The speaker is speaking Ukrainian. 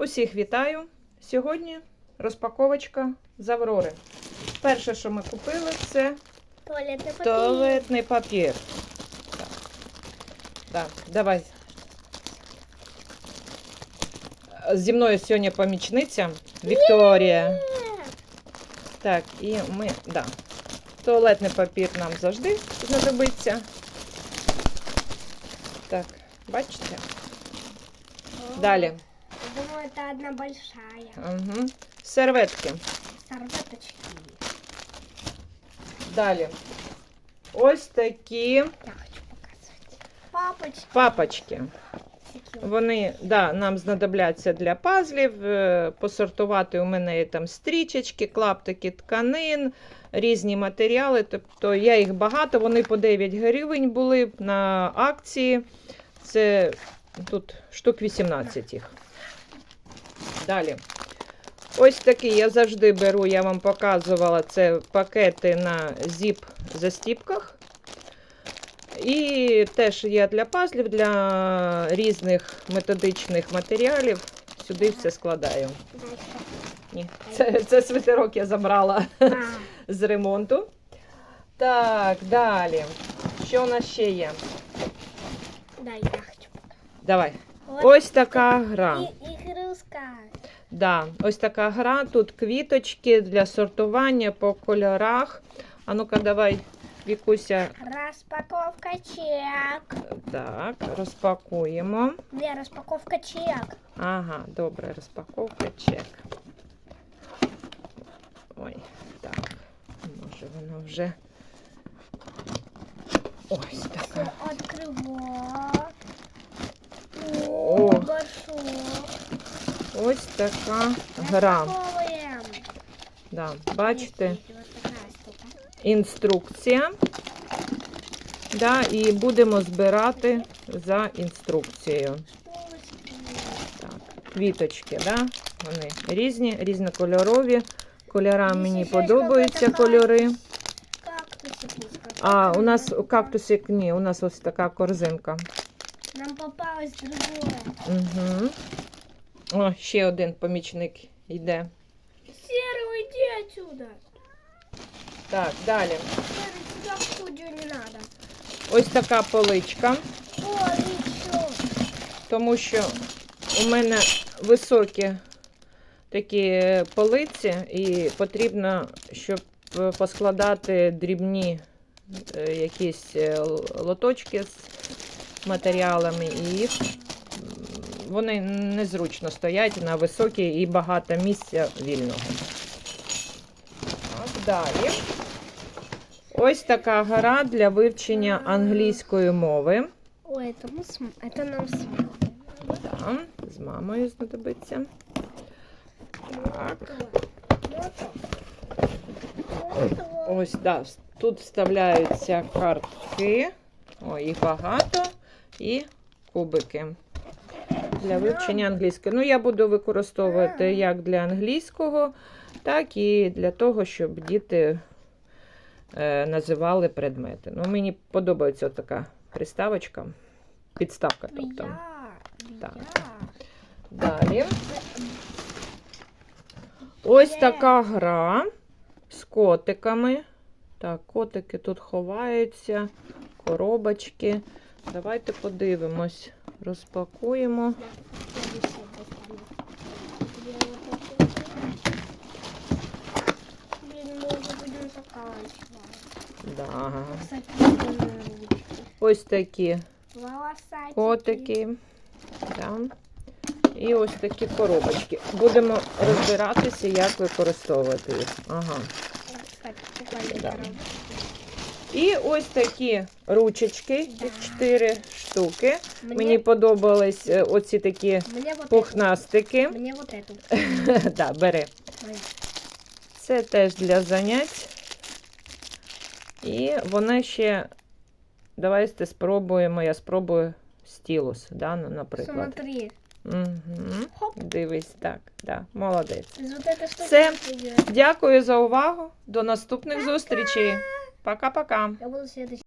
Усіх вітаю! Сьогодні розпаковочка з Аврори. Перше, що ми купили, це Туалетный папир. туалетний папір. Так, так давай. Зі мною сьогодні помічниця Вікторія. Так, і ми, да. Туалетний папір нам завжди знадобиться. Так, бачите? Далі. Думаю, это одна большая. Угу. Серветки. Серветочки. Далі. Ось такі Я хочу показывать. Папочки. папочки. Такие. Вони да, нам знадобляться для пазлів. Е, Посортувати у мене є там стрічечки, клаптики тканин, різні матеріали. Тобто я їх багато, вони по 9 гривень були на акції. Це тут штук 18 їх. Далі. Ось такі я завжди беру, я вам показувала це пакети на зіп-застіпках. І теж є для пазлів, для різних методичних матеріалів. Сюди все складаю. Ні, це, це свитерок я забрала з ремонту. Так, далі. Що у нас ще є? да, я хочу. Давай. Ось така гра. Да, ось така гра. Тут квіточки для сортування по кольорах. А ну-ка, давай, Вікуся. Распаковка чек. Так, розпакуємо. Две распаковка чек. Ага, добре, розпаковка, чек. Ой, так. Може воно вже. Ось така. Все открываю. О. О, большой. Ось така гра. Да, бачите, інструкція. Да, і будемо збирати за інструкцією. Так, квіточки, да? Вони різні, різнокольорові. Кольора мені подобаються кольори. А у нас кактусик, ні, у нас ось така корзинка. Нам попалось другое. Угу. О, ще один помічник йде. Серый, иди отсюда. Так, далі. Серый, сюда в студию не надо. Ось така поличка, О, еще. тому що у мене високі такі полиці, і потрібно, щоб е, поскладати дрібні е, якісь е, л- лоточки з матеріалами, і їх вони незручно стоять на високій і багато місця вільного. Так, далі. Ось така гра для вивчення англійської мови. Ой, это, мы с... м- это нам с мамой. Да, з мамою знадобиться. Так. Ось, да, с- тут вставляються картки. Ой, їх багато. І кубики для вивчення англійської. Ну, я буду використовувати як для англійського, так і для того, щоб діти е, називали предмети. Ну, мені подобається така приставочка, підставка. Тобто. Так. Далі. Ось така гра з котиками. Так, котики тут ховаються, коробочки. Давайте подивимось. Розпакуємо. Я бы себе достану. Где вот это? Блин, мы уже будем заканчивать. Да. Кстати, прикольные ручки. Ось такі Волосатики. котики. Да. І ось такі коробочки. Будемо розбиратися, як використовувати їх. Ага. Кстати, прикольные Да. коробочки. І ось такі ручечки, Да. їх 4 штуки. Мне, Мені подобались е, оці такі мне вот пухнастики. эту. Мне вот эту. да, бери. Ой. Це теж для занять. І вони ще. Давайте спробуємо. Я спробую стілус, да, ну, наприклад. Смотри. Угу. Хоп. Дивись, так, да, молодець. Из вот этой штуки Все. идет. Дякую за увагу. До наступних зустрічей. Пока-пока. Я буду следующий.